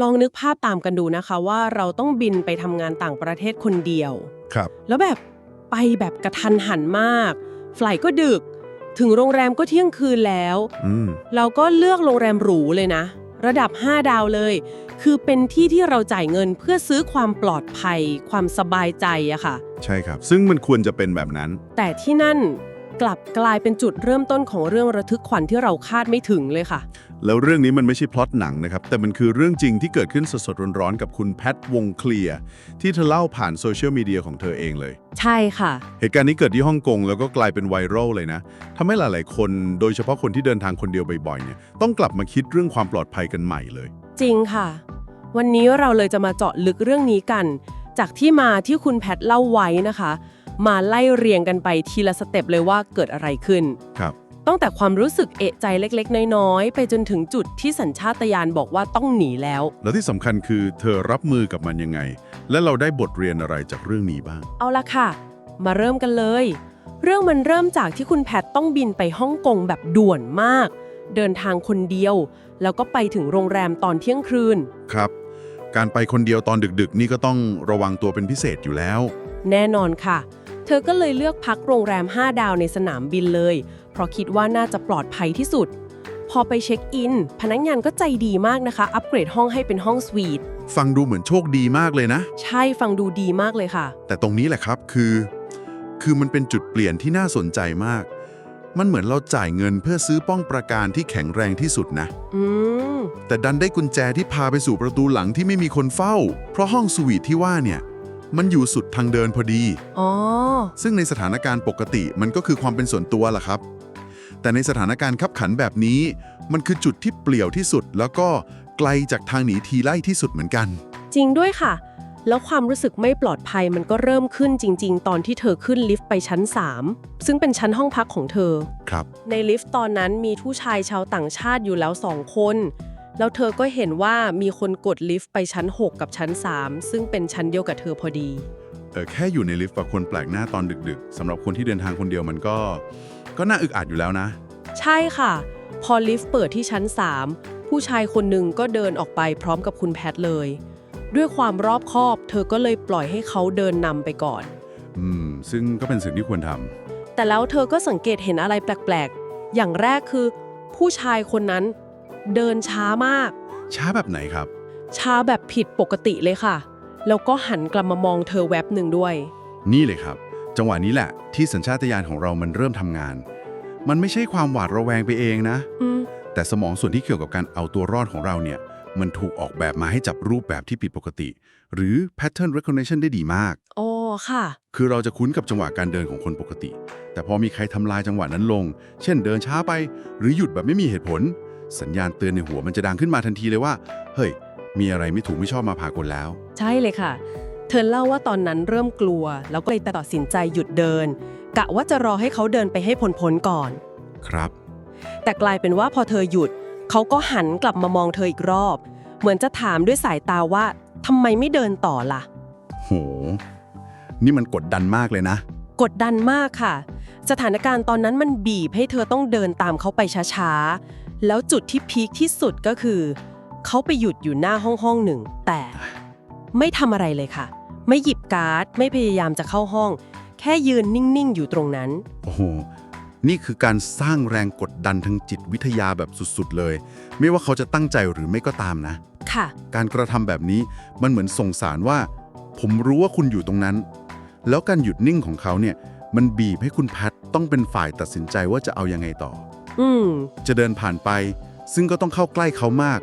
ลองนึกภาพตามกันดูนะคะว่าเราต้องบินไปทำงานต่างประเทศคนเดียว ครับ แล้วแบบไปแบบกระทันหันมาก ไฟลท์ก็ดึก ถึงโรงแรมก็เที่ยงคืนแล้ว อืม เราก็เลือกโรงแรมหรูเลยนะ ระดับ 5 ดาวเลย คือเป็นที่ที่เราจ่ายเงินเพื่อซื้อความปลอดภัย ความสบายใจอะค่ะ ใช่ครับ ซึ่งมันควรจะเป็นแบบนั้น แต่ที่นั่น กลับกลายเป็นจุดเริ่มต้นของเรื่องระทึกขวัญที่เราคาดไม่ถึงเลยค่ะ แล้วเรื่องนี้มันไม่ใช่พล็อตหนังนะครับ แต่มันคือเรื่องจริงที่เกิดขึ้นสดๆร้อนๆกับคุณแพทวงเคลียร์ที่เธอเล่าผ่านโซเชียลมีเดียของเธอเองเลย ใช่ค่ะ เหตุการณ์นี้เกิดที่ฮ่องกงแล้วก็กลายเป็นไวรัลเลยนะทำให้หลายๆ คนโดยเฉพาะคนที่เดินทางคนเดียวบ่อยๆเนี่ยต้องกลับมาคิดเรื่องความปลอดภัยกันใหม่เลย จริงค่ะ วันนี้เราเลยจะมาเจาะลึกเรื่องนี้กัน จากที่มาที่คุณแพทเล่าไว้นะคะ มาไล่เรียงกันไปทีละสเต็ปเลยว่าเกิดอะไรขึ้น ครับ ตั้งแต่ความรู้สึกเอะใจเล็กๆ น้อยๆ ไปจนถึงจุดที่สัญชาตญาณบอกว่าต้องหนีแล้ว แล้วที่สำคัญคือเธอรับมือกับมันยังไง และเราได้บทเรียนอะไรจากเรื่องนี้บ้าง เอาละค่ะ มาเริ่มกันเลย เรื่องมันเริ่มจากที่คุณแพทต้องบินไปฮ่องกงแบบด่วนมาก เดินทางคนเดียว แล้วก็ไปถึงโรงแรมตอนเที่ยงคืน ครับ การไปคนเดียวตอนดึกๆ นี่ก็ต้องระวังตัวเป็นพิเศษอยู่แล้ว แน่นอนค่ะเธอก็เลยเลือกพักโรงแรม 5 ดาวในสนามบินเลย เพราะคิดว่าน่าจะปลอดภัยที่สุด พอไปเช็คอิน พนักงานก็ใจดีมากนะคะ อัปเกรดห้องให้เป็นห้องสวีท ฟังดูเหมือนโชคดีมากเลยนะ ใช่ฟังดูดีมากเลยค่ะ แต่ตรงนี้แหละครับคือ คือมันเป็นจุดเปลี่ยนที่น่าสนใจมาก มันเหมือนเราจ่ายเงินเพื่อซื้อป้องประการที่แข็งแรงที่สุดนะ อืม แต่ดันได้กุญแจที่พาไปสู่ประตูหลังที่ไม่มีคนเฝ้า เพราะห้องสวีทที่ว่าเนี่ย มันอยู่สุดทางเดินพอดี อ๋อ ซึ่งในสถานการณ์ปกติมันก็คือความเป็นส่วนตัวล่ะครับ แต่ในสถานการณ์ขับขันแบบนี้ มันคือจุดที่เปลี่ยวที่สุด แล้วก็ไกลจากทางหนีทีไล่ที่สุดเหมือนกัน จริงด้วยค่ะ แล้วความรู้สึกไม่ปลอดภัยมันก็เริ่มขึ้นจริง ๆ ตอนที่เธอขึ้นลิฟต์ไปชั้น 3 ซึ่งเป็นชั้นห้องพักของเธอ ครับ ในลิฟต์ตอนนั้นมีผู้ชายชาวต่างชาติอยู่แล้วสองคน แล้วเธอก็เห็นว่ามีคนกดลิฟต์ไปชั้น 6 กับชั้น 3 ซึ่งเป็นชั้นเดียวกับเธอพอดี เออแค่อยู่ในลิฟต์กับคนแปลกหน้าตอนดึกๆสำหรับคนที่เดินทางคนเดียวมันก็ ก็น่าอึกอัดอยู่แล้วนะ ใช่ค่ะ พอลิฟต์เปิดที่ชั้น 3 ผู้ชายคนหนึ่งก็เดินออกไปพร้อมกับคุณแพทเลย ด้วยความรอบคอบ เธอก็เลยปล่อยให้เขาเดินนำไปก่อน อืม ซึ่งก็เป็นสิ่งที่ควรทแต่แล้วเธอก็สังเกตเห็นอะไรแปลกๆ อย่างแรกคือ ผู้ชายคนนั้น เดินช้ามากำช้าแบบไหนครับ ช้าแบบผิดปกติเลยค่ะ แล้วก็หันกลับมามองเธอแวบหนึ่งด้วย นี่เลยครับ จังหวะนี้แหละ ที่สัญชาตญาณของเรามันเริ่มทำงาน มันไม่ใช่ความหวาดระแวงไปเองนะ อืม แต่สมองส่วนที่เกี่ยวกับการเอาตัวรอดของเราเนี่ย มันถูกออกแบบมาให้จับรูปแบบที่ผิดปกติ หรือ pattern recognition ได้ดีมากอ๋อค่ะ คือเราจะคุ้นกับจังหวะการเดินของคนปกติ แต่พอมีใครทำลายจังหวะนั้นลง เช่นเดินช้าไป หรือหยุดแบบไม่มีเหตุผล สัญญาณเตือนในหัวมันจะดังขึ้นมาทันทีเลยว่า เฮ้ย มีอะไรไม่ถูกไม่ชอบมาพากลแล้ว ใช่เลยค่ะ เธอเล่าว่าตอนนั้นเริ่มกลัว แล้วก็เลยตัดสินใจหยุดเดิน กะว่าจะรอให้เขาเดินไปให้พ้นๆก่อน ครับ แต่กลายเป็นว่าพอเธอหยุด เขาก็หันกลับมามองเธออีกรอบ เหมือนจะถามด้วยสายตาว่าทำไมไม่เดินต่อล่ะ โห นี่มันกดดันมากเลยนะ กดดันมากค่ะ สถานการณ์ตอนนั้นมันบีบให้เธอต้องเดินตามเขาไปช้าๆ แล้วจุดที่พีคที่สุดก็คือ เขาไปหยุดอยู่หน้าห้องห้องหนึ่ง แต่ไม่ทำอะไรเลยค่ะ ไม่หยิบการ์ด ไม่พยายามจะเข้าห้อง แค่ยืนนิ่ง ๆ อยู่ตรงนั้น โอ้โห นี่คือการสร้างแรงกดดันทางจิตวิทยาแบบสุดๆเลย ไม่ว่าเขาจะตั้งใจหรือไม่ก็ตามนะ ค่ะ การกระทำแบบนี้มันเหมือนส่งสารว่า ผมรู้ว่าคุณอยู่ตรงนั้น แล้วการหยุดนิ่งของเขาเนี่ยมันบีบให้คุณแพทต้องเป็นฝ่ายตัดสินใจว่าจะเอายังไงต่ออืม จะเดินผ่านไป ซึ่งก็ต้องเข้าใกล้เขามาก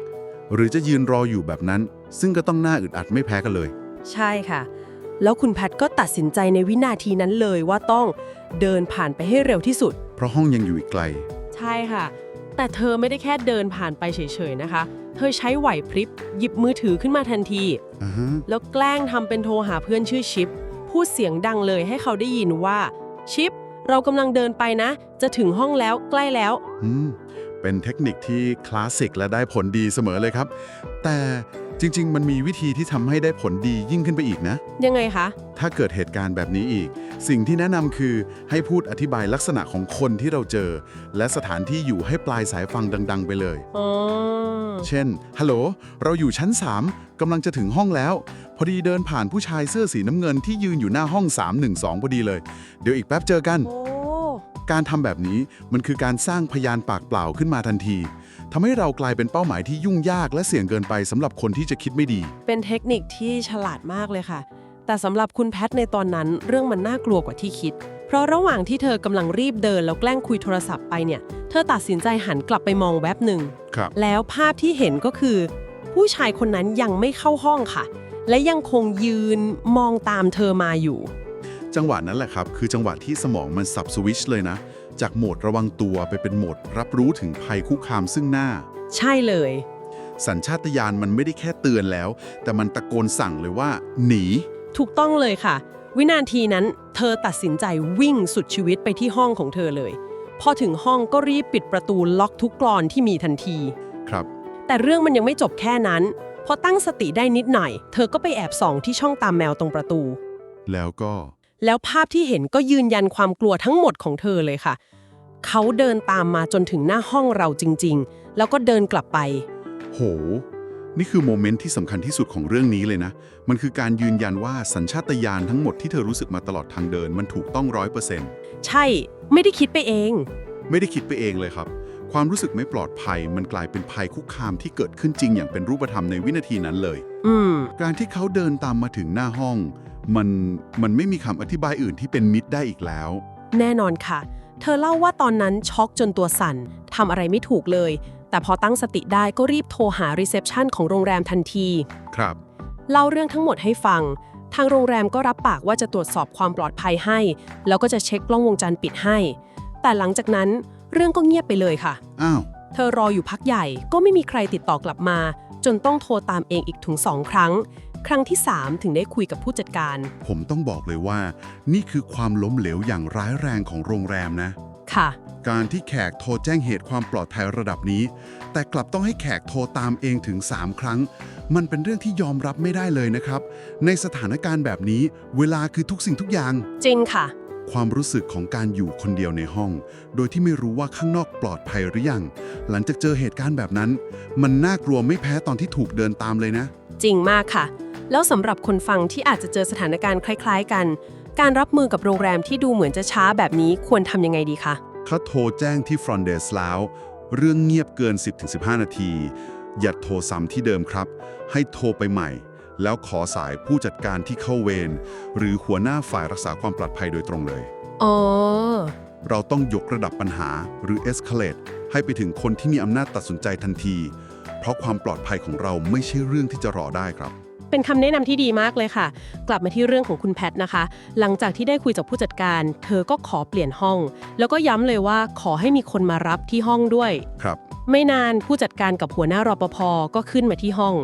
หรือจะยืนรออยู่แบบนั้น ซึ่งก็ต้องน่าอึดอัดไม่แพ้กันเลย ใช่ค่ะ แล้วคุณแพทก็ตัดสินใจในวินาทีนั้นเลยว่าต้องเดินผ่านไปให้เร็วที่สุด เพราะห้องยังอยู่อีกไกล ใช่ค่ะ แต่เธอไม่ได้แค่เดินผ่านไปเฉยๆนะคะ เธอใช้ไหวพริบ หยิบมือถือขึ้นมาทันทีอ่าฮะแล้วแกล้งทำเป็นโทรหาเพื่อนชื่อชิปพูดเสียงดังเลยให้เขาได้ยินว่าชิป เรากำลังเดินไปนะ จะถึงห้องแล้วใกล้แล้ว อืม เป็นเทคนิคที่คลาสสิกและได้ผลดีเสมอเลยครับ แต่จริง ๆ มันมีวิธีที่ทำให้ได้ผลดียิ่งขึ้นไปอีกนะ ยังไงคะ ถ้าเกิดเหตุการณ์แบบนี้อีก สิ่งที่แนะนำคือให้พูดอธิบายลักษณะของคนที่เราเจอ และสถานที่อยู่ให้ปลายสายฟังดัง ๆ ไปเลย อ๋อ เช่น ฮัลโหล เราอยู่ชั้น 3กำลังจะถึงห้องแล้ว พอดีเดินผ่านผู้ชายเสื้อสีน้ำเงินที่ยืนอยู่หน้าห้อง 312 พอดีเลย เดี๋ยวอีกแป๊บเจอกัน โอ้ การทำแบบนี้มันคือการสร้างพยานปากเปล่าขึ้นมาทันทีทำให้เรากลายเป็นเป้าหมายที่ยุ่งยากและเสี่ยงเกินไปสำหรับคนที่จะคิดไม่ดี เป็นเทคนิคที่ฉลาดมากเลยค่ะ แต่สำหรับคุณแพทในตอนนั้นเรื่องมันน่ากลัวกว่าที่คิด เพราะระหว่างที่เธอกำลังรีบเดินแล้วแกล้งคุยโทรศัพท์ไปเนี่ย เธอตัดสินใจหันกลับไปมองแวบหนึ่ง ครับ แล้วภาพที่เห็นก็คือ ผู้ชายคนนั้นยังไม่เข้าห้องค่ะ และยังคงยืนมองตามเธอมาอยู่ จังหวะนั้นแหละครับ คือจังหวะที่สมองมันสับสวิตชเลยนะ จากโหมดระวังตัวไปเป็นโหมดรับรู้ถึงภัยคุกคามซึ่งหน้า ใช่เลย สัญชาตญาณมันไม่ได้แค่เตือนแล้ว แต่มันตะโกนสั่งเลยว่า หนี ถูกต้องเลยค่ะ วินาทีนั้น เธอตัดสินใจวิ่งสุดชีวิตไปที่ห้องของเธอเลย พอถึงห้องก็รีบปิดประตูล็อกทุกกรอนที่มีทันที ครับ แต่เรื่องมันยังไม่จบแค่นั้น พอตั้งสติได้นิดหน่อย เธอก็ไปแอบส่องที่ช่องตามแมวตรงประตู แล้วก็ แล้วภาพที่เห็นก็ยืนยันความกลัวทั้งหมดของเธอเลยค่ะ เขาเดินตามมาจนถึงหน้าห้องเราจริง ๆ แล้วก็เดินกลับไป โห นี่คือโมเมนต์ที่สำคัญที่สุดของเรื่องนี้เลยนะ มันคือการยืนยันว่าสัญชาตญาณทั้งหมดที่เธอรู้สึกมาตลอดทางเดินมันถูกต้องร้อยเปอร์เซ็นต์ใช่ ไม่ได้คิดไปเอง ไม่ได้คิดไปเองเลยครับ ความรู้สึกไม่ปลอดภัยมันกลายเป็นภัยคุกคามที่เกิดขึ้นจริงอย่างเป็นรูปธรรมในวินาทีนั้นเลย อืม การที่เขาเดินตามมาถึงหน้าห้อง มันมันไม่มีคำอธิบายอื่นที่เป็นมิตรได้อีกแล้ว แน่นอนค่ะ เธอเล่าว่าตอนนั้นช็อกจนตัวสั่นทำอะไรไม่ถูกเลย แต่พอตั้งสติได้ก็รีบโทรหารีเซพชันของโรงแรมทันที ครับ เล่าเรื่องทั้งหมดให้ฟัง ทางโรงแรมก็รับปากว่าจะตรวจสอบความปลอดภัยให้ แล้วก็จะเช็คกล้องวงจรปิดให้ แต่หลังจากนั้น เรื่องก็เงียบไปเลยค่ะ อ้าว เธอรออยู่พักใหญ่ก็ไม่มีใครติดต่อกลับมา จนต้องโทรตามเองอีกถึงสองครั้ง ครั้งที่ 3 ถึงได้คุยกับผู้จัดการ ผมต้องบอกเลยว่า นี่คือความล้มเหลวอย่างร้ายแรงของโรงแรมนะ ค่ะ การที่แขกโทรแจ้งเหตุความปลอดภัยระดับนี้ แต่กลับต้องให้แขกโทรตามเองถึง 3 ครั้ง มันเป็นเรื่องที่ยอมรับไม่ได้เลยนะครับ ในสถานการณ์แบบนี้ เวลาคือทุกสิ่งทุกอย่าง จริงค่ะ ความรู้สึกของการอยู่คนเดียวในห้อง โดยที่ไม่รู้ว่าข้างนอกปลอดภัยหรือยัง หลังจากเจอเหตุการณ์แบบนั้น มันน่ากลัวไม่แพ้ตอนที่ถูกเดินตามเลยนะ จริงมากค่ะ แล้วสำหรับคนฟังที่อาจจะเจอสถานการณ์คล้าย ๆ กัน การรับมือกับโรงแรมที่ดูเหมือนจะช้าแบบนี้ควรทำยังไงดีคะถ้าโทรแจ้งที่ front desk แล้ว เรื่องเงียบเกิน 10-15 นาที อย่าโทรซ้ำที่เดิมครับ ให้โทรไปใหม่ แล้วขอสายผู้จัดการที่เข้าเวรหรือหัวหน้าฝ่ายรักษาความปลอดภัยโดยตรงเลย อ๋อ เราต้องยกระดับปัญหาหรือ escalate ให้ไปถึงคนที่มีอำนาจตัดสินใจทันที เพราะความปลอดภัยของเราไม่ใช่เรื่องที่จะรอได้ครับ เป็นคำแนะนำที่ดีมากเลยค่ะ กลับมาที่เรื่องของคุณแพทนะคะ หลังจากที่ได้คุยกับผู้จัดการ เธอก็ขอเปลี่ยนห้อง แล้วก็ย้ำเลยว่าขอให้มีคนมารับที่ห้องด้วย ครับ ไม่นานผู้จัดการกับหัวหน้ารปภก็ขึ้นมาที่ห้อง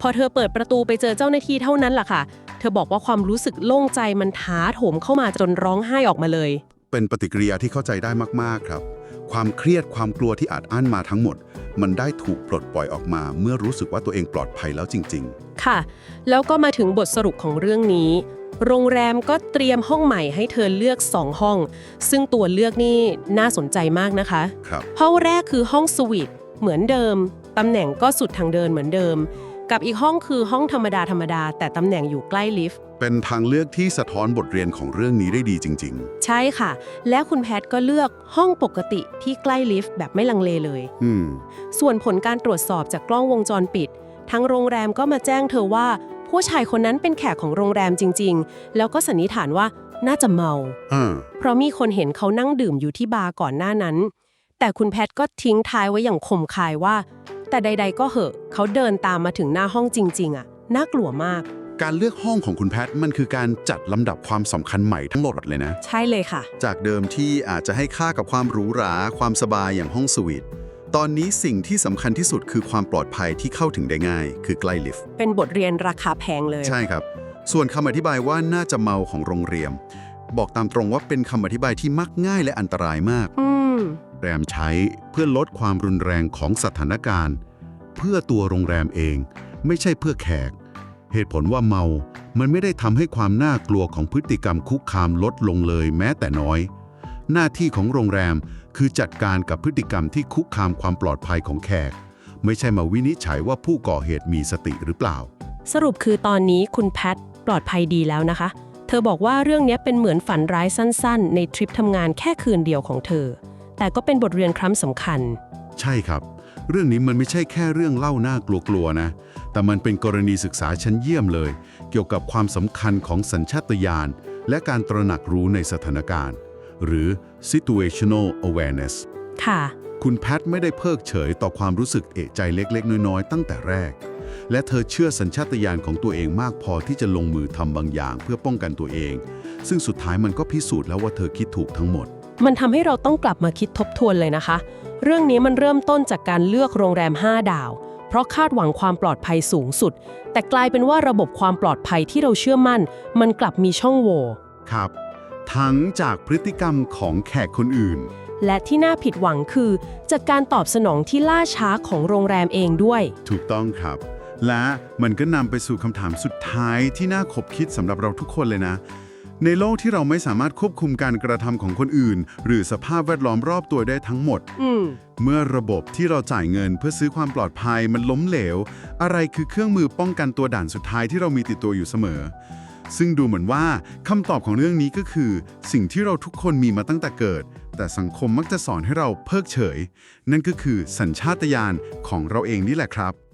พอเธอเปิดประตูไปเจอเจ้าหน้าที่เท่านั้นล่ะค่ะ เธอบอกว่าความรู้สึกโล่งใจมันถาโถมเข้ามาจนร้องไห้ออกมาเลย เป็นปฏิกิริยาที่เข้าใจได้มากๆครับ ความเครียดความกลัวที่อาจอั้นมาทั้งหมด มันได้ถูกปลดปล่อยออกมา เมื่อรู้สึกว่าตัวเองปลอดภัยแล้วจริงค่ะ แล้วก็มาถึงบทสรุปของเรื่องนี้ โรงแรมก็เตรียมห้องใหม่ให้เธอเลือก 2 ห้อง ซึ่งตัวเลือกนี่น่าสนใจมากนะคะๆครับ ห้องแรกคือห้องสวีทเหมือนเดิม ตำแหน่งก็สุดทางเดินเหมือนเดิม กับอีกห้องคือห้องธรรมดาธรรมดา แต่ตำแหน่งอยู่ใกล้ลิฟต์ เป็นทางเลือกที่สะท้อนบทเรียนของเรื่องนี้ได้ดีจริง ใช่ค่ะ และคุณแพทก็เลือกห้องปกติที่ใกล้ลิฟต์แบบไม่ลังเลเลย ๆ อืม ส่วนผลการตรวจสอบจากกล้องวงจรปิด ทั้งโรงแรมก็มาแจ้งเธอว่า ผู้ชายคนนั้นเป็นแขกของโรงแรมจริง ๆ แล้วก็สันนิษฐานว่าน่าจะเมา อ่า เพราะมีคนเห็นเขานั่งดื่มอยู่ที่บาร์ก่อนหน้านั้น แต่คุณแพทก็ทิ้งท้ายไว้อย่างคมคายว่า แต่ใด ๆ ก็เหอะ เขาเดินตามมาถึงหน้าห้องจริง ๆอะน่ากลัวมาก การเลือกห้องของคุณแพทมันคือการจัดลำดับความสำคัญใหม่ทั้งหมดเลยนะ ใช่เลยค่ะ จากเดิมที่อาจจะให้ค่ากับความหรูหรา ความสบายอย่างห้องสวีท ตอนนี้สิ่งที่สำคัญที่สุดคือความปลอดภัยที่เข้าถึงได้ง่าย คือใกล้ลิฟต์ เป็นบทเรียนราคาแพงเลย ใช่ครับ ส่วนคำอธิบายว่าน่าจะเมาของโรงแรมบอกตามตรงว่าเป็นคำอธิบายที่มักง่ายและอันตรายมาก อืม แรมใช้เพื่อลดความรุนแรงของสถานการณ์ เพื่อตัวโรงแรมเอง ไม่ใช่เพื่อแขก เหตุผลว่าเมา มันไม่ได้ทำให้ความน่ากลัวของพฤติกรรมคุกคามลดลงเลยแม้แต่น้อย หน้าที่ของโรงแรมคือจัดการกับพฤติกรรมที่คุกคามความปลอดภัยของแขก ไม่ใช่มาวินิจฉัยว่าผู้ก่อเหตุมีสติหรือเปล่า สรุปคือตอนนี้คุณแพทปลอดภัยดีแล้วนะคะ เธอบอกว่าเรื่องนี้เป็นเหมือนฝันร้ายสั้น ๆ ในทริปทำงานแค่คืนเดียวของเธอ แต่ก็เป็นบทเรียนครั้งสำคัญ ใช่ครับ เรื่องนี้มันไม่ใช่แค่เรื่องเล่าน่ากลัวๆนะ แต่มันเป็นกรณีศึกษาชั้นเยี่ยมเลย เกี่ยวกับความสำคัญของสัญชาตญาณและการตระหนักรู้ในสถานการณ์ หรือ situational awareness ค่ะ คุณแพทไม่ได้เพิกเฉยต่อความรู้สึกเอะใจเล็ก ๆ น้อย ๆ ตั้งแต่แรก และเธอเชื่อสัญชาตญาณของตัวเองมากพอที่จะลงมือทำบางอย่างเพื่อป้องกันตัวเอง ซึ่งสุดท้ายมันก็พิสูจน์แล้วว่าเธอคิดถูกทั้งหมด มันทำให้เราต้องกลับมาคิดทบทวนเลยนะคะ เรื่องนี้มันเริ่มต้นจากการเลือกโรงแรม 5 ดาว เพราะคาดหวังความปลอดภัยสูงสุด แต่กลายเป็นว่าระบบความปลอดภัยที่เราเชื่อมั่น มันกลับมีช่องโหว่ครับ ทั้งจากพฤติกรรมของแขกคนอื่น และที่น่าผิดหวังคือ จากการตอบสนองที่ล่าช้าของโรงแรมเองด้วย ถูกต้องครับ และมันก็นำไปสู่คำถามสุดท้ายที่น่าขบคิดสำหรับเราทุกคนเลยนะ ในโลกที่เราไม่สามารถควบคุมการกระทำของคนอื่น หรือสภาพแวดล้อมรอบตัวได้ทั้งหมดอืมเมื่อระบบที่เราจ่ายเงินเพื่อซื้อความปลอดภัยมันล้มเหลว อะไรคือเครื่องมือป้องกันตัวด่านสุดท้ายที่เรามีติดตัวอยู่เสมอ ซึ่งดูเหมือนว่าคำตอบของเรื่องนี้ก็คือ สิ่งที่เราทุกคนมีมาตั้งแต่เกิด แต่สังคมมักจะสอนให้เราเพิกเฉย นั่นก็คือสัญชาตญาณของเราเองนี่แหละครับ